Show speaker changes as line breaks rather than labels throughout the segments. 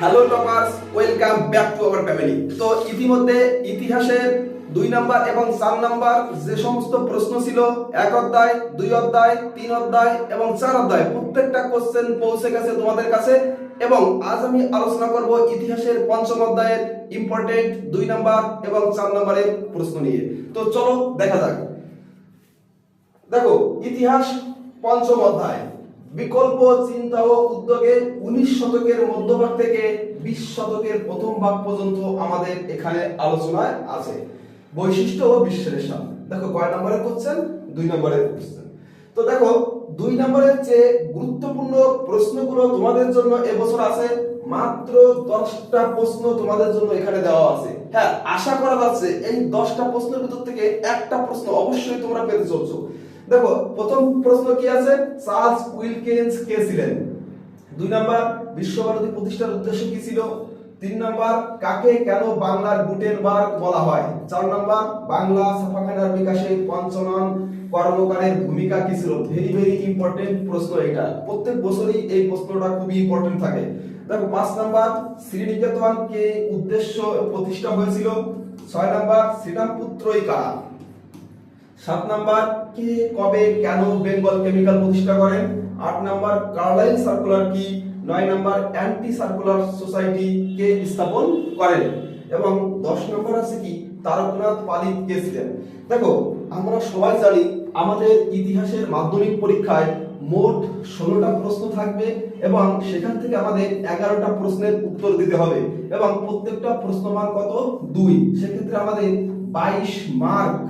Hello toppers welcome back to our family তো ইতিমধ্যে ইতিহাসের দুই নাম্বার এবং চার নাম্বার যে সমস্ত প্রশ্ন ছিল, এক অধ্যায়, দুই অধ্যায়, তিন অধ্যায় এবং চার অধ্যায়, প্রত্যেকটা কোশ্চেন পৌঁছে গেছে তোমাদের কাছে। এবং আজ আমি আলোচনা করব ইতিহাসের পঞ্চম অধ্যায়ের ইম্পর্টেন্ট দুই নাম্বার এবং চার নাম্বারের প্রশ্ন নিয়ে। তো চলো দেখা যাক। দেখো, ইতিহাস পঞ্চম অধ্যায়। বিকল্প চিন্তা ও উদ্যোগে উনিশ শতকের মধ্যভাগ থেকে বিশ শতকের প্রথম ভাগ পর্যন্ত আমাদের এখানে আলোচনায় আছে। বৈশিষ্ট্য ও বিশ্লেষণ। দেখো, কয় নম্বরের কোশ্চেন দুই নম্বরের কোশ্চেন তো দেখো, দুই নম্বরের যে গুরুত্বপূর্ণ প্রশ্নগুলো তোমাদের জন্য এবছর আছে, মাত্র দশটা প্রশ্ন তোমাদের জন্য এখানে দেওয়া আছে। হ্যাঁ আশা করা যাচ্ছে এই দশটা প্রশ্নের ভিতর থেকে একটা প্রশ্ন অবশ্যই তোমরা পেতে চলছো। দেখো, প্রথম প্রশ্ন কি আছে? চার্লস উইলকিন্স কে ছিলেন? দুই নাম্বার, বিশ্বভারতী প্রতিষ্ঠার উদ্দেশ্য কি ছিল? তিন নাম্বার, কাকে কেন বাংলার গুটেনবার্গ বলা হয়? চার নাম্বার, বাংলা ছাপাখানার বিকাশে পঞ্চনন কর্মকারের ভূমিকা কি ছিল? ভেরি ভেরি ইম্পর্টেন্ট প্রশ্ন এটা। প্রত্যেক বছরই এই প্রশ্নটা খুবই ইম্পর্টেন্ট থাকে। দেখো, পাঁচ নাম্বার, শ্রীনিকেতন কে উদ্দেশ্য প্রতিষ্ঠা হয়েছিল? ছয় নাম্বার, শ্রীরামপুত্রই কারা? সাত নাম্বার, কে, কবে, কেন বেঙ্গল কেমিক্যাল প্রতিষ্ঠা করেন আট নাম্বার, কার্লাইল সার্কুলার কি? নয় নাম্বার অ্যান্টি সার্কুলার সোসাইটি কে স্থাপন করেন এবং দশ নম্বর আছে কি? তারকনাথ পালিত কে ছিলেন? দেখো, আমরা সবাই জানি আমাদের ইতিহাসের মাধ্যমিক পরীক্ষায় মোট ষোলোটা প্রশ্ন থাকবে এবং সেখান থেকে আমাদের এগারোটা প্রশ্নের উত্তর দিতে হবে এবং প্রত্যেকটা প্রশ্ন মান কত? দুই। সেক্ষেত্রে আমাদের বাইশ মার্ক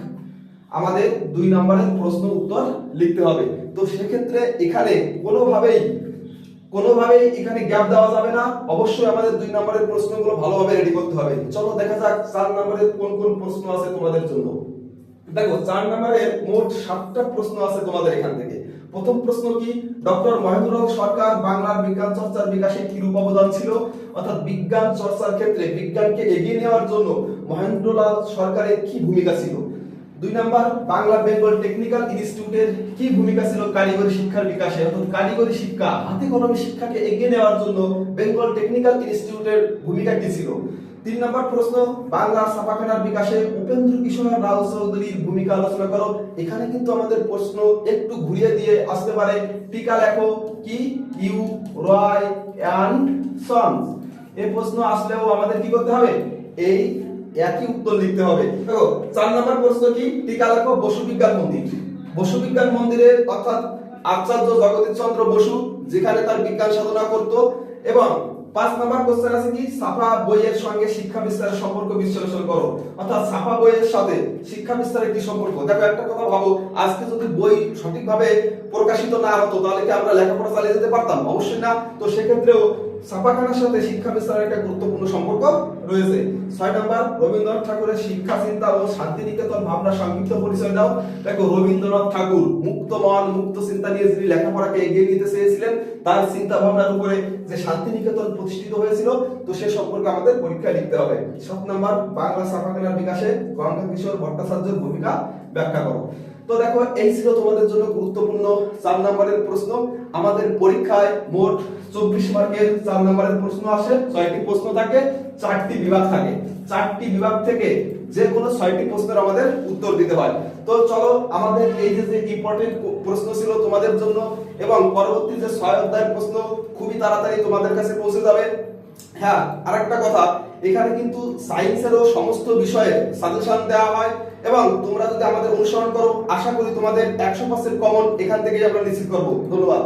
আমাদের দুই নম্বরের প্রশ্ন উত্তর লিখতে হবে। তো সেক্ষেত্রে এখানে কোনোভাবেই কোনোভাবেই এখানে গ্যাপ দেওয়া যাবে না। অবশ্যই আমাদের দুই নম্বরের প্রশ্নগুলো ভালোভাবে রেডি করতে হবে। চলো দেখা যাক চার নম্বরের কোন কোন প্রশ্ন আছে তোমাদের জন্য। দেখো, চার নম্বরের মোট সাতটা প্রশ্ন আছে তোমাদের এখান থেকে। প্রথম প্রশ্ন কি, ডক্টর মহেন্দ্র সরকার বাংলার বিজ্ঞান চর্চার বিকাশে কি রূপ অবদান ছিল? অর্থাৎ বিজ্ঞান চর্চার ক্ষেত্রে বিজ্ঞানকে এগিয়ে নেওয়ার জন্য মহেন্দ্রলাল সরকারের কি ভূমিকা ছিল? দুই নাম্বার, বাংলা বেঙ্গল টেকনিক্যাল ইনস্টিটিউটের কি ভূমিকা ছিল কারিগরি শিক্ষার বিকাশে? অর্থাৎ কারিগরি শিক্ষা, হাতে কলমে শিক্ষাকে এগিয়ে নেওয়ার জন্য বেঙ্গল টেকনিক্যাল ইনস্টিটিউটের ভূমিকা কি ছিল? তিন নম্বর প্রশ্ন, বাংলা ছাপাখানার বিকাশে উপেন্দ্র কিশোর রাও চৌধুরীর ভূমিকা আলোচনা করো। এখানে কিন্তু আমাদের প্রশ্ন একটু ঘুরিয়ে দিয়ে আসতে পারে। টিকা লেখো, কি, ইউ, রয়, অ্যান্ড সন্স। এই প্রশ্ন আসলেও আমাদের কি করতে হবে? এই একই উত্তর লিখতে হবে। দেখো, চার নম্বর প্রশ্ন কি? টিকা লেখো বসু বিজ্ঞান মন্দির। বসু বিজ্ঞান মন্দিরে অর্থাৎ আচার্য জগদীশ চন্দ্র বসু, যেখানে তার বিজ্ঞান সাধনা করত, এবং পাঁচ নাম্বার কোশ্চেন আছে কি? সাফা বইয়ের সঙ্গে শিক্ষা বিস্তারের সম্পর্ক বিশ্লেষণ করো। অর্থাৎ সাফা বইয়ের সাথে শিক্ষা বিস্তারের কি সম্পর্ক? দেখো, একটা কথা ভাবো, আজকে যদি বই সঠিকভাবে প্রকাশিত না হতো, তাহলে কি আমরা লেখাপড়া চালিয়ে যেতে পারতাম? অবশ্যই না। তো সেক্ষেত্রেও ছাপাখানার সাথে শিক্ষা বিস্তারের একটা গুরুত্বপূর্ণ সম্পর্ক রয়েছে। ছয় নাম্বার, রবীন্দ্রনাথ ঠাকুরের শিক্ষা চিন্তা ও শান্তিনিকেতন ভাবনা সংক্ষিপ্ত পরিচয় দাও। দেখো, রবীন্দ্রনাথ ঠাকুর মুক্ত মন, মুক্ত চিন্তা নিয়ে যিনি লেখাপড়াকে এগিয়ে নিতে চেয়েছিলেন, তার চিন্তা ভাবনার উপরে যে শান্তিনিকেতন প্রতিষ্ঠিত হয়েছিল, তো সে সম্পর্কে আমাদের পরীক্ষায় লিখতে হবে। সাত নাম্বার, বাংলা ছাপাখানার বিকাশে গঙ্গা কিশোর ভট্টাচার্যের ভূমিকা ব্যাখ্যা করো। তো দেখো, এই ছিল তোমাদের জন্য গুরুত্বপূর্ণ চার নম্বরের প্রশ্ন। আমাদের পরীক্ষায় মোট চব্বিশ মার্কের চার নম্বরের প্রশ্ন আসে, ছয়টি প্রশ্ন থাকে, চারটি বিভাগ থাকে। চারটি বিভাগ থেকে যে কোনো ছয়টি প্রশ্নের আমাদের উত্তর দিতে হয়। তো চলো, আমাদের এই যে যে ইম্পর্টেন্ট প্রশ্ন ছিল তোমাদের জন্য, এবং পরবর্তী যে ছয় অধ্যায়ের প্রশ্ন, খুবই তাড়াতাড়ি তোমাদের কাছে পৌঁছে যাবে। হ্যাঁ আরেকটা কথা, এখানে কিন্তু সায়েন্সেরও সমস্ত বিষয়ে সাজেশন দেওয়া হয় এবং তোমরা যদি আমাদের অনুসরণ করো, আশা করি তোমাদের একশো পার্সেন্ট কমন এখান থেকেই আমরা নিশ্চিত করব। ধন্যবাদ।